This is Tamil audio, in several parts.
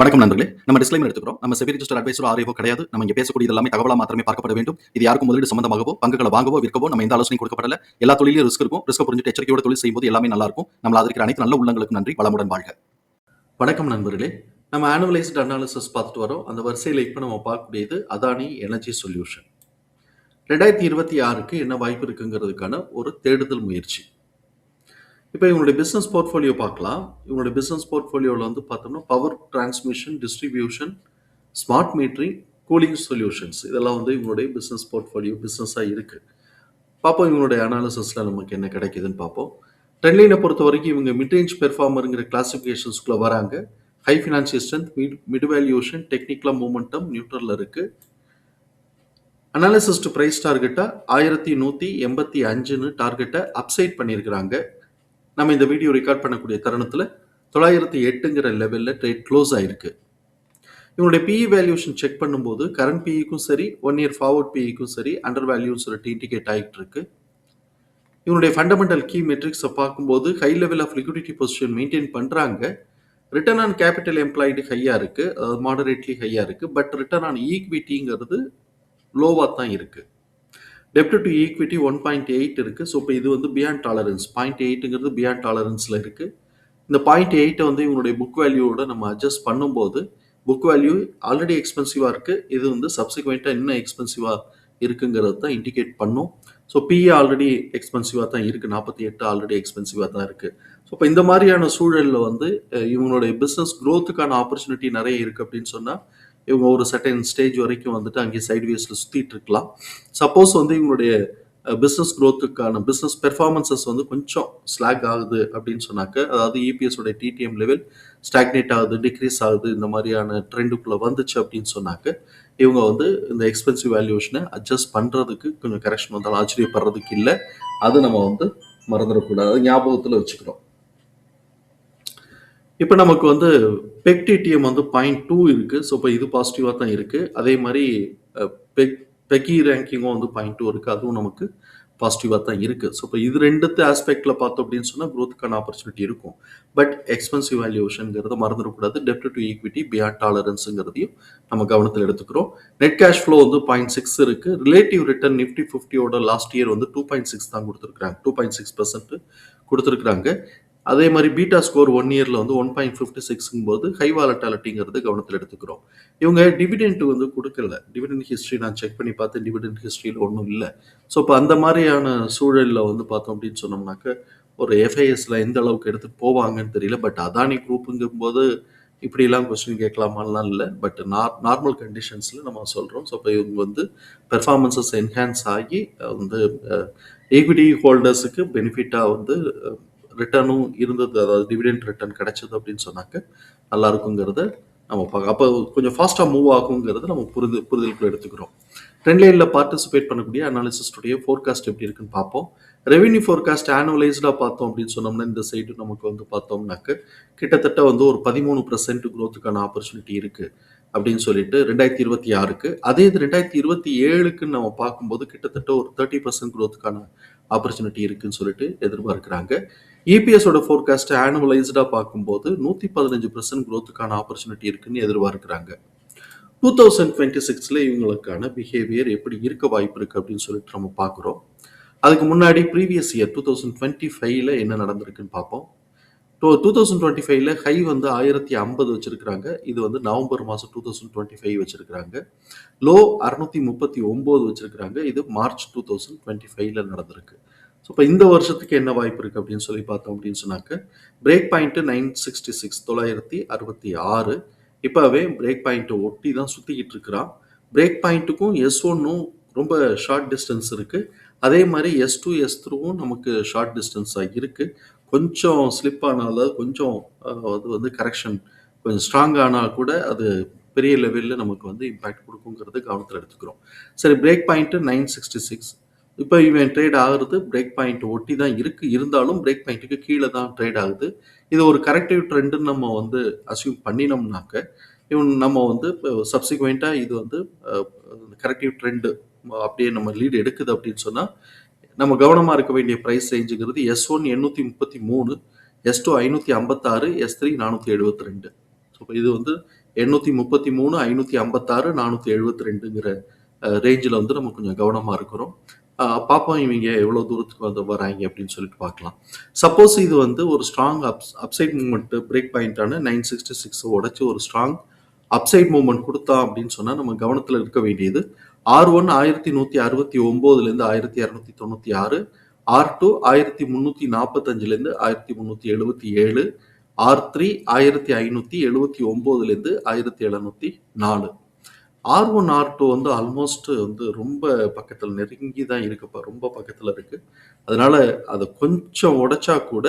வணக்கம் நண்பர்களே. நம்ம டிஸ்க்ளைமர் எடுத்துக்கிறோம். நம்ம செபி ரிஜிஸ்டர் அட்வைசர் ஆரியோ கிடையாது. நம்ம இங்கே பேசக்கூடிய எல்லாமே தகவலாக மாத்திரமே பார்க்கப்பட வேண்டும். இது யாருக்கும் முதலீடு சம்பந்தமாகவோ பங்குகளை வாங்கவோ விற்கவோ நம்ம எந்த ஆலோசனை கொடுக்கப்படல. எல்லா தொழிலும் ரிஸ்க் இருக்கும். ரிஸ்க் புரிஞ்சுட்டு எச்சரிக்கையோட தொழில் செய்யும்போது எல்லாமே நல்லா இருக்கும். நம்ம அதற்கு அனைத்து நல்ல உள்ளங்களுக்கு நன்றி. வளமுடன் வாழ்க. வணக்கம் நண்பர்களே. நம்ம ஆனுவலைஸ்ட் அனாலிசிஸ் பார்த்துட்டு வரோம். அந்த வரிசையில் இப்போ நம்ம பார்க்கக்கூடியது அதானி எனர்ஜி சொல்யூஷன் ரெண்டாயிரத்தி இருபத்தி ஆறுக்கு என்ன வாய்ப்பு இருக்குங்கிறதுக்கான ஒரு தேடுதல் முயற்சி. இப்போ இவங்களுடைய பிஸ்னஸ் போர்ட்ஃபோலியோ பார்க்கலாம். இவங்களுடைய பிஸ்னஸ் போர்ட்ஃபோலியோவில் வந்து பார்த்தோம்னா power transmission distribution smart metering cooling solutions இதெல்லாம் வந்து இவங்களுடைய பிஸ்னஸ் போர்ட்ஃபோலியோ பிஸ்னஸாக இருக்குது பார்ப்போம் இவங்களுடைய அனாலிசிஸில் நமக்கு என்ன கிடைக்குதுன்னு பார்ப்போம். ட்ரெண்ட்லைனை பொறுத்த வரைக்கும் இவங்க மிட்ரேஞ்ச் பெர்ஃபார்மருங்கிற கிளாசிஃபிகேஷன்ஸ்குள்ளே வராங்க. High financial strength mid mid valuation டெக்னிக்கலாக மூமெண்டம் நியூட்ரலில் இருக்குது அனாலிசிஸ்ட் ப்ரைஸ் டார்கெட்டாக ஆயிரத்தி நூற்றி எண்பத்தி அஞ்சுன்னு டார்கெட்டை அப்சைட் பண்ணியிருக்கிறாங்க. நம்ம இந்த வீடியோ ரெக்கார்ட் பண்ணக்கூடிய தருணத்தில் தொள்ளாயிரத்தி எட்டுங்கிற லெவலில் ட்ரேட் க்ளோஸ் ஆயிருக்கு. இவனுடைய பிஇ வேல்யூஷன் செக் பண்ணும்போது கரண்ட் பிஇக்கும் சரி ஒன் இயர் ஃபார்வர்ட் பிஇக்கும் சரி அண்டர் வேல்யூன்னு சொல்லிட்டு இண்டிகேட் ஆகிட்டு இருக்கு. இவனுடைய ஃபண்டமெண்டல் கீ மெட்ரிக்ஸை பார்க்கும்போது high level of liquidity position maintain பண்ணுறாங்க ரிட்டர்ன் ஆன் கேபிட்டல் எம்ப்ளாய்டு ஹையாக இருக்குது அதாவது மாடரேட்லி ஹையாக இருக்குது பட் ரிட்டர்ன் ஆன் ஈக்விட்டிங்கிறது லோவாக தான் இருக்குது டெப்ட் to equity one point eight இருக்குது ஸோ இப்போ இது வந்து பியாண்ட் டாலரன்ஸ் பாயிண்ட் எயிட்டுங்கிறது பியாண்ட் டாலரன்ஸில் இருக்குது இந்த பாயிண்ட் எயிட்டை வந்து இவங்களுடைய புக் வேல்யூவோட நம்ம அட்ஜஸ்ட் பண்ணும்போது புக் வேல்யூ ஆல்ரெடி எக்ஸ்பென்சிவாக இருக்குது இது வந்து சப்சிக்வெண்ட்டாக இன்னும் எக்ஸ்பென்சிவாக இருக்குங்கிறது தான் இண்டிகேட் பண்ணும். ஸோ பிஏ ஆல்ரெடி எக்ஸ்பென்சிவாக தான் இருக்குது நாற்பத்தி எட்டு ஆல்ரெடி எக்ஸ்பென்சிவாக தான் இருக்குது ஸோ இப்போ இந்த மாதிரியான சூழலில் வந்து இவங்களுடைய பிஸ்னஸ் க்ரோத்துக்கான ஆப்பர்ச்சுனிட்டி நிறைய இருக்குது அப்படின்னு சொன்னால் இவங்க ஒரு சர்டன் ஸ்டேஜ் வரைக்கும் வந்துட்டு அங்கே சைட்வேஸில் சுற்றிட்டு இருக்கலாம். சப்போஸ் வந்து இவங்களுடைய பிஸ்னஸ் க்ரோத்துக்கான பிஸ்னஸ் பெர்ஃபார்மன்சஸ் வந்து கொஞ்சம் ஸ்லாக் ஆகுது அப்படின்னு சொன்னாக்க அதாவது EPS டிடிஎம் லெவல் ஸ்டாக்னேட் ஆகுது டிக்ரீஸ் ஆகுது இந்த மாதிரியான ட்ரெண்டுக்குள்ளே வந்துச்சு அப்படின்னு சொன்னாக்க இவங்க வந்து இந்த எக்ஸ்பென்சிவ் வேல்யூஷனை அட்ஜஸ்ட் பண்ணுறதுக்கு கொஞ்சம் கரெக்ஷன் வந்தாலும் ஆச்சரியப்படுறதுக்கு இல்லை. அது நம்ம வந்து மறந்துடக்கூடாது. ஞாபகத்தில் வச்சுக்கிறோம். இப்போ நமக்கு வந்து பெக்டிடிஎம் வந்து பாயிண்ட் டூ இருக்குது ஸோ இப்போ இது பாசிட்டிவாக தான் இருக்குது அதே மாதிரி பெக் பெக்கி ரேங்கிங்கும் வந்து பாயிண்ட் டூ இருக்குது அதுவும் நமக்கு பாசிட்டிவாக தான் இருக்குது ஸோ இப்போ இது ரெண்டுத்து ஆஸ்பெக்டில் பார்த்தோம் அப்படின்னு சொன்னால் க்ரோத்துக்கான ஆப்பர்ச்சுனிட்டி இருக்கும். பட் எக்ஸ்பென்சிவ் வேல்யூஷனுங்கிறத மறந்துடக்கூடாது. டெப்ட் டு ஈக்விட்டி பியாண்ட் டாலரன்ஸுங்கிறதையும் நம்ம கவனத்தில் எடுத்துக்கிறோம். நெட் கேஷ் ஃப்ளோ வந்து பாயிண்ட் சிக்ஸ் இருக்குது ரிலேட்டிவ் ரிட்டர்ன் நிஃப்டி ஃபிஃப்டியோட லாஸ்ட் இயர் வந்து டூ பாயிண்ட் சிக்ஸ் தான் கொடுத்துருக்குறாங்க. டூ பாயிண்ட் சிக்ஸ் பர்சன்ட் கொடுத்துருக்குறாங்க. அதே மாதிரி பீட்டா ஸ்கோர் ஒன் இயரில் வந்து ஒன் பாயிண்ட் ஃபிஃப்டி சிக்ஸுங்கும் போது ஹை வாலட்டாலிட்டிங்கிறது கவனத்தில் எடுத்துக்கிறோம். இவங்க டிவிடெண்ட் வந்து கொடுக்கல. டிவிடெண்ட் ஹிஸ்ட்ரி நான் செக் பண்ணி பார்த்தேன். டிவிடெண்ட் ஹிஸ்ட்ரியில் ஒன்றும் இல்லை. ஸோ இப்போ அந்த மாதிரியான சூழலில் வந்து பார்த்தோம் அப்படின்னு சொன்னோம்னாக்க ஒரு எஃப்ஐஎஸ்ல எந்த அளவுக்கு எடுத்துட்டு போவாங்கன்னு தெரியல. பட் அதானி குரூப்புங்கும்போது இப்படிலாம் கொஸ்டின் கேட்கலாமான்லாம் இல்லை. பட் நார் நார்மல் கண்டிஷன்ஸில் நம்ம சொல்கிறோம் ஸோ இப்போ இவங்க வந்து பெர்ஃபார்மன்சஸ் என்ஹான்ஸ் ஆகி வந்து ஈக்விட்டி ஹோல்டர்ஸுக்கு பெனிஃபிட்டாக வந்து ரிட்டர்னும் இருந்தது. அதாவது டிவிடெண்ட் ரிட்டர்ன் கிடைச்சது அப்படின்னு சொன்னாக்க நல்லா இருக்குங்கிறத நம்ம பார்க்க அப்போ கொஞ்சம் ஃபாஸ்ட்டாக மூவ் ஆகுங்கிறத நம்ம புரிது புரிதலுக்குள்ள எடுத்துக்கிறோம். ட்ரெண்ட் லைனில் பார்ட்டிசிபேட் பண்ணக்கூடிய அனாலிசிஸ்டுடைய ஃபோர்காஸ்ட் எப்படி இருக்குன்னு பார்ப்போம். ரெவென்யூ ஃபோர்காஸ்ட் ஆனுவலைஸ்டாக பார்த்தோம் அப்படின்னு சொன்னோம்னா இந்த சைடு நமக்கு வந்து பார்த்தோம்னாக்க கிட்டத்தட்ட வந்து ஒரு பதிமூணு பர்சன்ட் க்ரோத்துக்கான ஆப்பர்ச்சுனிட்டி இருக்குது அப்படின்னு சொல்லிட்டு ரெண்டாயிரத்தி இருபத்தி ஆறுக்கு. அதே இது ரெண்டாயிரத்தி இருபத்தி ஏழுக்குன்னு நம்ம பார்க்கும்போது கிட்டத்தட்ட ஒரு தேர்ட்டி பர்சன்ட் க்ரோத்துக்கான ஆப்பர்ச்சுனிட்டி இருக்குன்னு சொல்லிட்டு எதிர்பார்க்குறாங்க. இபிஎஸோட ஃபோர்காஸ்ட் ஆனுவலைஸ்டாக பார்க்கும்போது நூற்றி பதினஞ்சு பர்சன்ட் க்ரோத்துக்கான ஆப்பர்ச்சுனிட்டி இருக்குன்னு எதிர்பார்க்குறாங்க. டூ தௌசண்ட் டுவெண்ட்டி சிக்ஸில் இவங்களுக்கான பிஹேவியர் எப்படி இருக்க வாய்ப்பு இருக்குது அப்படின்னு சொல்லிட்டு நம்ம பார்க்குறோம். அதுக்கு முன்னாடி previous year two thousand twenty ஃபைவ்ல என்ன நடந்திருக்குன்னு பார்ப்போம். டூ டூ தௌசண்ட் டுவெண்ட்டி ஃபைவ்ல ஹை வந்து ஆயிரத்தி ஐம்பது வச்சிருக்கிறாங்க. இது வந்து நவம்பர் மாதம் டூ தௌசண்ட் டுவெண்ட்டி ஃபைவ் வச்சிருக்கிறாங்க. லோ அறுநூத்தி முப்பத்தி ஒம்பது வச்சிருக்கிறாங்க. இது மார்ச் டூ தௌசண்ட் டுவெண்ட்டி ஃபைவ்ல நடந்திருக்கு. ஸோ இப்போ இந்த வருஷத்துக்கு என்ன வாய்ப்பு இருக்குது அப்படின்னு சொல்லி பார்த்தோம் அப்படின்னு சொன்னாக்க break point nine sixty six தொள்ளாயிரத்தி அறுபத்தி ஆறு. இப்போவே பிரேக் பாயிண்ட்டை ஒட்டி தான் சுற்றிக்கிட்டு இருக்கிறான். பிரேக் பாயிண்ட்டுக்கும் எஸ் ஒன்னும் ரொம்ப ஷார்ட் டிஸ்டன்ஸ் இருக்குது அதே மாதிரி எஸ் டூ எஸ் த்ரூவும் நமக்கு ஷார்ட் டிஸ்டன்ஸாக இருக்குது கொஞ்சம் ஸ்லிப் ஆனாலும் கொஞ்சம் அது வந்து கரெக்ஷன் கொஞ்சம் ஸ்ட்ராங் ஆனால் கூட அது பெரிய லெவலில் நமக்கு வந்து இம்பேக்ட் கொடுக்குங்கிறது கவனத்தில் எடுத்துக்கிறோம். சரி break point nine sixty six இப்போ இவன் ட்ரேட் ஆகுறது பிரேக் பாயிண்ட் ஒட்டி தான் இருக்கு. இருந்தாலும் பிரேக் பாயிண்ட்டுக்கு கீழே தான் ட்ரேட் ஆகுது. இது ஒரு கரெக்டிவ் ட்ரெண்டுன்னு நம்ம வந்து அசியூம் பண்ணினோம்னாக்க இவன் நம்ம வந்து சப்சிக்வெண்ட்டாக இது வந்து கரெக்டிவ் ட்ரெண்டு அப்படியே நம்ம லீடு எடுக்குது அப்படின்னு சொன்னால் நம்ம கவனமாக இருக்க வேண்டிய ப்ரைஸ் ரேஞ்சுங்கிறது எஸ் ஒன் எண்ணூற்றி முப்பத்தி மூணு எஸ் டூ ஐநூற்றி ஐம்பத்தாறு எஸ் த்ரீ நானூற்றி எழுபத்தி ரெண்டு. ஸோ இது வந்து எண்ணூற்றி முப்பத்தி மூணு ஐநூற்றி ஐம்பத்தாறு நானூற்றி எழுபத்தி ரெண்டுங்கிற ரேஞ்சில் வந்து நம்ம கொஞ்சம் கவனமாக இருக்கிறோம். பார்ப்போம் இவங்க எவ்வளோ தூரத்துக்கு வந்து வராங்க அப்படின்னு சொல்லிட்டு பார்க்கலாம் சப்போஸ் இது வந்து ஒரு strong ups upside movement break பாயிண்டான nine sixty six உடச்சி ஒரு ஸ்ட்ராங் அப்சைட் மூவ்மெண்ட் கொடுத்தா அப்படின்னு சொன்னால் நம்ம கவனத்தில் இருக்க வேண்டியது. ஆர் ஒன் ஆயிரத்தி நூற்றி அறுபத்தி ஒம்போதுலேருந்து ஆயிரத்தி இரநூத்தி தொண்ணூற்றி ஆறு ஆர் டூ ஆயிரத்தி முந்நூற்றி நாற்பத்தஞ்சிலேருந்து ஆயிரத்தி முந்நூற்றி எழுபத்தி ஏழு ஆர் த்ரீ ஆயிரத்தி ஐநூற்றி எழுபத்தி ஒம்போதுலேருந்து ஆயிரத்தி எழுநூற்றி நாலு. ஆர் ஒன் ஆர் டூ வந்து ஆல்மோஸ்ட் வந்து ரொம்ப பக்கத்தில் நெருங்கி தான் இருக்குப்பா ரொம்ப பக்கத்தில் இருக்குது அதனால் அதை கொஞ்சம் உடைச்சா கூட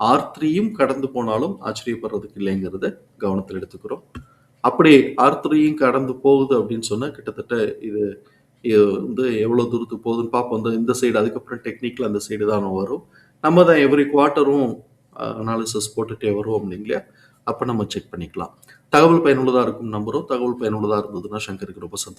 ஆர் த்ரீயும் கடந்து போனாலும் ஆச்சரியப்படுறதுக்கு இல்லைங்கிறத கவனத்தில் எடுத்துக்கிறோம். அப்படி ஆர்த்தரையும் கடந்து போகுது அப்படின்னு சொன்னால் கிட்டத்தட்ட இது இது வந்து எவ்வளோ தூரத்துக்கு போகுதுன்னு பார்ப்போம் இந்த இந்த சைடு அதுக்கப்புறம் டெக்னிக்கில் அந்த சைடு தான் வரும். நம்ம தான் எவ்ரி குவார்ட்டரும் அனாலிசிஸ் போட்டுகிட்டே வரும் இல்லைங்களா? அப்போ நம்ம செக் பண்ணிக்கலாம். தகவல் பயனுள்ளதாக இருக்கும் நம்புகிறோம் தகவல் பயனுள்ளதாக இருந்ததுன்னா சங்கருக்கு ரொம்ப சந்தோஷம்.